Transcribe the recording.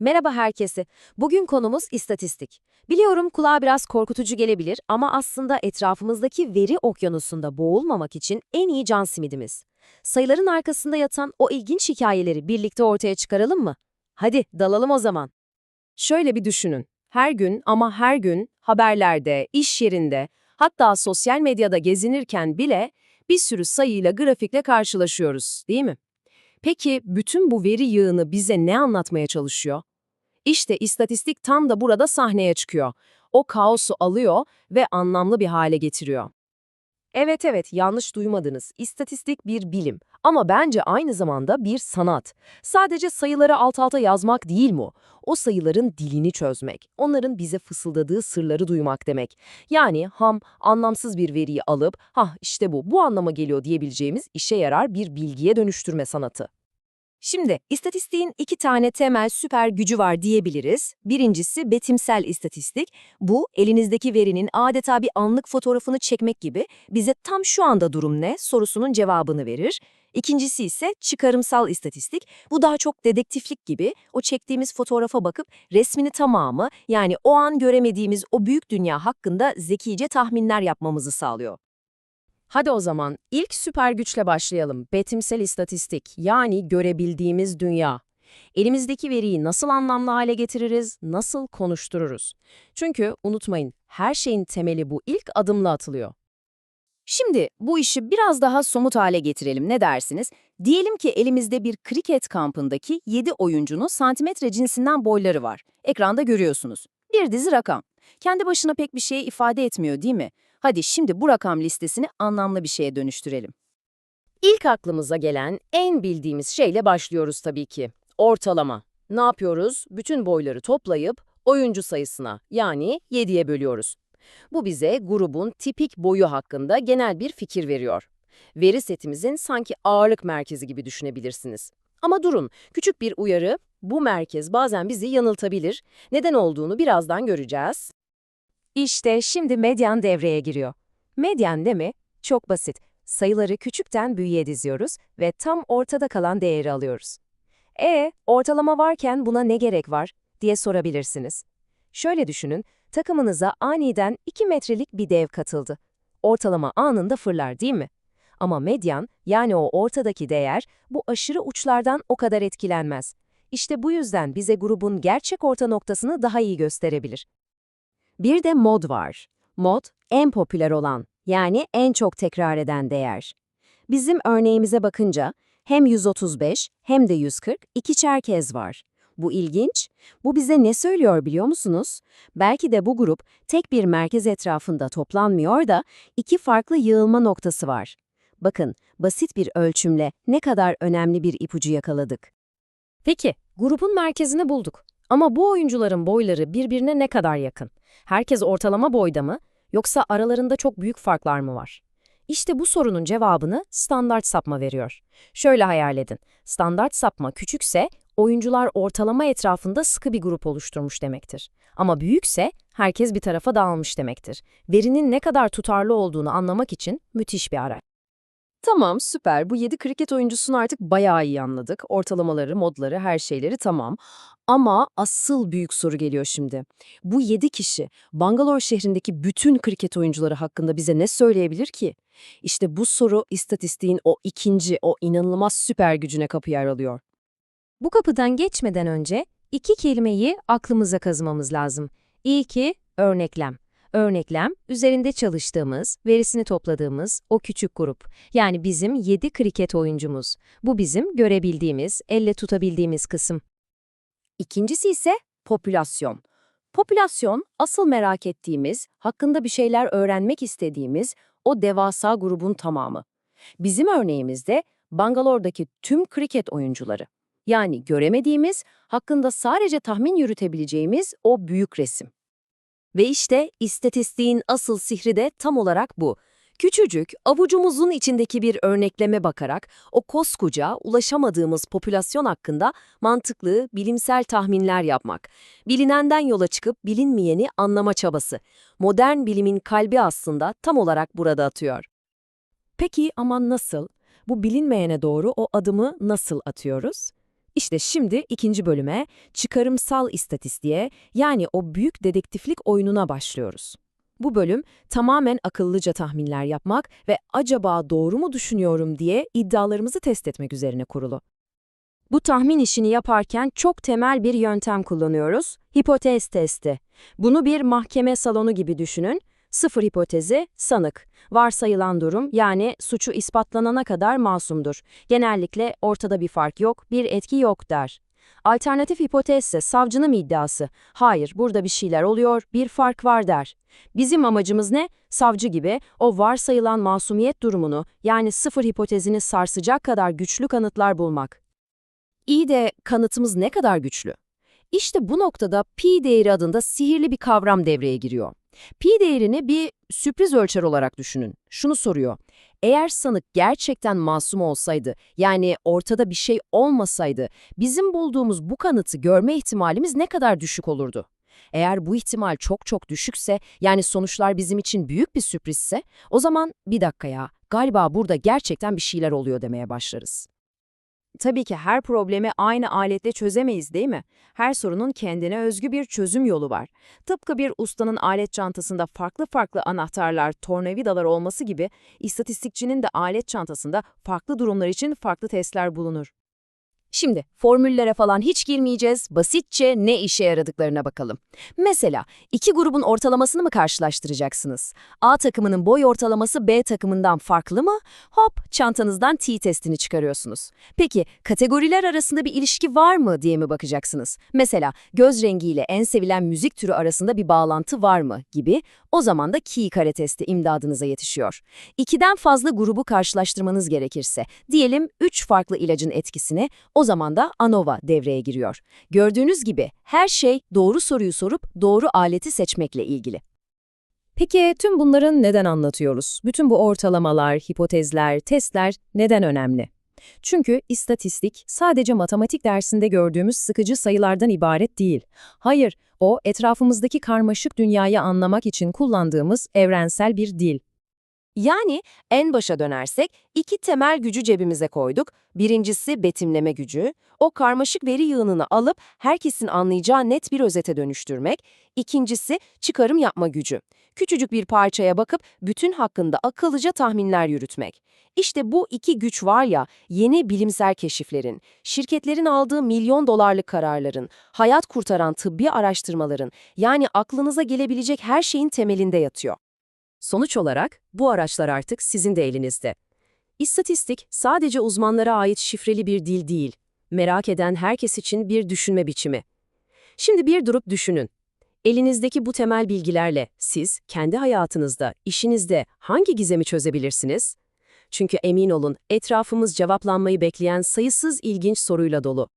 Merhaba herkese. Bugün konumuz istatistik. Biliyorum kulağa biraz korkutucu gelebilir ama aslında etrafımızdaki veri okyanusunda boğulmamak için en iyi can simidimiz. Sayıların arkasında yatan o ilginç hikayeleri birlikte ortaya çıkaralım mı? Hadi dalalım o zaman. Şöyle bir düşünün. Her gün ama her gün haberlerde, iş yerinde, hatta sosyal medyada gezinirken bile bir sürü sayıyla, grafikle karşılaşıyoruz, değil mi? Peki bütün bu veri yığını bize ne anlatmaya çalışıyor? İşte istatistik tam da burada sahneye çıkıyor. O kaosu alıyor ve anlamlı bir hale getiriyor. Evet evet yanlış duymadınız. İstatistik bir bilim ama bence aynı zamanda bir sanat. Sadece sayıları alt alta yazmak değil mi? O sayıların dilini çözmek, onların bize fısıldadığı sırları duymak demek. Yani ham, anlamsız bir veriyi alıp, ha işte bu, bu anlama geliyor diyebileceğimiz işe yarar bir bilgiye dönüştürme sanatı. Şimdi istatistiğin iki tane temel süper gücü var diyebiliriz. Birincisi betimsel istatistik. Bu elinizdeki verinin adeta bir anlık fotoğrafını çekmek gibi bize tam şu anda durum ne sorusunun cevabını verir. İkincisi ise çıkarımsal istatistik. Bu daha çok dedektiflik gibi o çektiğimiz fotoğrafa bakıp resmini tamamı yani o an göremediğimiz o büyük dünya hakkında zekice tahminler yapmamızı sağlıyor. Hadi o zaman ilk süper güçle başlayalım. Betimsel istatistik yani görebildiğimiz dünya. Elimizdeki veriyi nasıl anlamlı hale getiririz, nasıl konuştururuz? Çünkü unutmayın her şeyin temeli bu ilk adımla atılıyor. Şimdi bu işi biraz daha somut hale getirelim ne dersiniz? Diyelim ki elimizde bir kriket kampındaki 7 oyuncunun santimetre cinsinden boyları var. Ekranda görüyorsunuz. Bir dizi rakam. Kendi başına pek bir şey ifade etmiyor değil mi? Hadi şimdi bu rakam listesini anlamlı bir şeye dönüştürelim. İlk aklımıza gelen en bildiğimiz şeyle başlıyoruz tabii ki. Ortalama. Ne yapıyoruz? Bütün boyları toplayıp oyuncu sayısına yani 7'ye bölüyoruz. Bu bize grubun tipik boyu hakkında genel bir fikir veriyor. Veri setimizin sanki ağırlık merkezi gibi düşünebilirsiniz. Ama durun, küçük bir uyarı, bu merkez bazen bizi yanıltabilir. Neden olduğunu birazdan göreceğiz. İşte şimdi medyan devreye giriyor. Medyan ne mi? Çok basit. Sayıları küçükten büyüğe diziyoruz ve tam ortada kalan değeri alıyoruz. E, ortalama varken buna ne gerek var diye sorabilirsiniz. Şöyle düşünün, takımınıza aniden 2 metrelik bir dev katıldı. Ortalama anında fırlar değil mi? Ama medyan, yani o ortadaki değer, bu aşırı uçlardan o kadar etkilenmez. İşte bu yüzden bize grubun gerçek orta noktasını daha iyi gösterebilir. Bir de mod var. Mod, en popüler olan, yani en çok tekrar eden değer. Bizim örneğimize bakınca hem 135 hem de 140 ikişer kez var. Bu ilginç. Bu bize ne söylüyor biliyor musunuz? Belki de bu grup tek bir merkez etrafında toplanmıyor da iki farklı yığılma noktası var. Bakın, basit bir ölçümle ne kadar önemli bir ipucu yakaladık. Peki, grubun merkezini bulduk. Ama bu oyuncuların boyları birbirine ne kadar yakın? Herkes ortalama boyda mı? Yoksa aralarında çok büyük farklar mı var? İşte bu sorunun cevabını standart sapma veriyor. Şöyle hayal edin. Standart sapma küçükse oyuncular ortalama etrafında sıkı bir grup oluşturmuş demektir. Ama büyükse herkes bir tarafa dağılmış demektir. Verinin ne kadar tutarlı olduğunu anlamak için müthiş bir araç. Tamam, süper. Bu 7 kriket oyuncusunu artık bayağı iyi anladık. Ortalamaları, modları, her şeyleri tamam. Ama asıl büyük soru geliyor şimdi. Bu 7 kişi Bangalore şehrindeki bütün kriket oyuncuları hakkında bize ne söyleyebilir ki? İşte bu soru istatistiğin o ikinci, o inanılmaz süper gücüne kapıyı aralıyor. Bu kapıdan geçmeden önce iki kelimeyi aklımıza kazımamız lazım. İlki örneklem. Örneklem, üzerinde çalıştığımız, verisini topladığımız o küçük grup. Yani bizim 7 kriket oyuncumuz. Bu bizim görebildiğimiz, elle tutabildiğimiz kısım. İkincisi ise popülasyon. Popülasyon, asıl merak ettiğimiz, hakkında bir şeyler öğrenmek istediğimiz o devasa grubun tamamı. Bizim örneğimizde Bangalore'daki tüm kriket oyuncuları. Yani göremediğimiz, hakkında sadece tahmin yürütebileceğimiz o büyük resim. Ve işte istatistiğin asıl sihri de tam olarak bu. Küçücük, avucumuzun içindeki bir örnekleme bakarak o koskoca, ulaşamadığımız popülasyon hakkında mantıklı, bilimsel tahminler yapmak. Bilinenden yola çıkıp bilinmeyeni anlama çabası. Modern bilimin kalbi aslında tam olarak burada atıyor. Peki ama nasıl? Bu bilinmeyene doğru o adımı nasıl atıyoruz? İşte şimdi ikinci bölüme, çıkarımsal istatistiğe yani o büyük dedektiflik oyununa başlıyoruz. Bu bölüm tamamen akıllıca tahminler yapmak ve acaba doğru mu düşünüyorum diye iddialarımızı test etmek üzerine kurulu. Bu tahmin işini yaparken çok temel bir yöntem kullanıyoruz, hipotez testi. Bunu bir mahkeme salonu gibi düşünün. Sıfır hipotezi, sanık. Varsayılan durum yani suçu ispatlanana kadar masumdur. Genellikle ortada bir fark yok, bir etki yok der. Alternatif hipotezse savcının iddiası. Hayır, burada bir şeyler oluyor, bir fark var der. Bizim amacımız ne? Savcı gibi o varsayılan masumiyet durumunu yani sıfır hipotezini sarsacak kadar güçlü kanıtlar bulmak. İyi de kanıtımız ne kadar güçlü? İşte bu noktada pi değeri adında sihirli bir kavram devreye giriyor. Pi değerini bir sürpriz ölçer olarak düşünün. Şunu soruyor. Eğer sanık gerçekten masum olsaydı, yani ortada bir şey olmasaydı, bizim bulduğumuz bu kanıtı görme ihtimalimiz ne kadar düşük olurdu? Eğer bu ihtimal çok çok düşükse, yani sonuçlar bizim için büyük bir sürprizse, o zaman bir dakika ya, galiba burada gerçekten bir şeyler oluyor demeye başlarız. Tabii ki her problemi aynı aletle çözemeyiz değil mi? Her sorunun kendine özgü bir çözüm yolu var. Tıpkı bir ustanın alet çantasında farklı farklı anahtarlar, tornavidalar olması gibi, istatistikçinin de alet çantasında farklı durumlar için farklı testler bulunur. Şimdi formüllere falan hiç girmeyeceğiz, basitçe ne işe yaradıklarına bakalım. Mesela iki grubun ortalamasını mı karşılaştıracaksınız? A takımının boy ortalaması B takımından farklı mı? Hop, çantanızdan T testini çıkarıyorsunuz. Peki kategoriler arasında bir ilişki var mı diye mi bakacaksınız? Mesela göz rengiyle en sevilen müzik türü arasında bir bağlantı var mı gibi. O zaman da Key kare testi imdadınıza yetişiyor. İkiden fazla grubu karşılaştırmanız gerekirse, diyelim 3 farklı ilacın etkisini, o zaman da ANOVA devreye giriyor. Gördüğünüz gibi her şey doğru soruyu sorup doğru aleti seçmekle ilgili. Peki tüm bunların neden anlatıyoruz? Bütün bu ortalamalar, hipotezler, testler neden önemli? Çünkü istatistik sadece matematik dersinde gördüğümüz sıkıcı sayılardan ibaret değil. Hayır, o etrafımızdaki karmaşık dünyayı anlamak için kullandığımız evrensel bir dil. Yani en başa dönersek iki temel gücü cebimize koyduk. Birincisi betimleme gücü. O karmaşık veri yığınını alıp herkesin anlayacağı net bir özete dönüştürmek. İkincisi çıkarım yapma gücü. Küçücük bir parçaya bakıp bütün hakkında akıllıca tahminler yürütmek. İşte bu iki güç var ya, yeni bilimsel keşiflerin, şirketlerin aldığı milyon dolarlık kararların, hayat kurtaran tıbbi araştırmaların, yani aklınıza gelebilecek her şeyin temelinde yatıyor. Sonuç olarak bu araçlar artık sizin de elinizde. İstatistik sadece uzmanlara ait şifreli bir dil değil, merak eden herkes için bir düşünme biçimi. Şimdi bir durup düşünün. Elinizdeki bu temel bilgilerle siz kendi hayatınızda, işinizde hangi gizemi çözebilirsiniz? Çünkü emin olun etrafımız cevaplanmayı bekleyen sayısız ilginç soruyla dolu.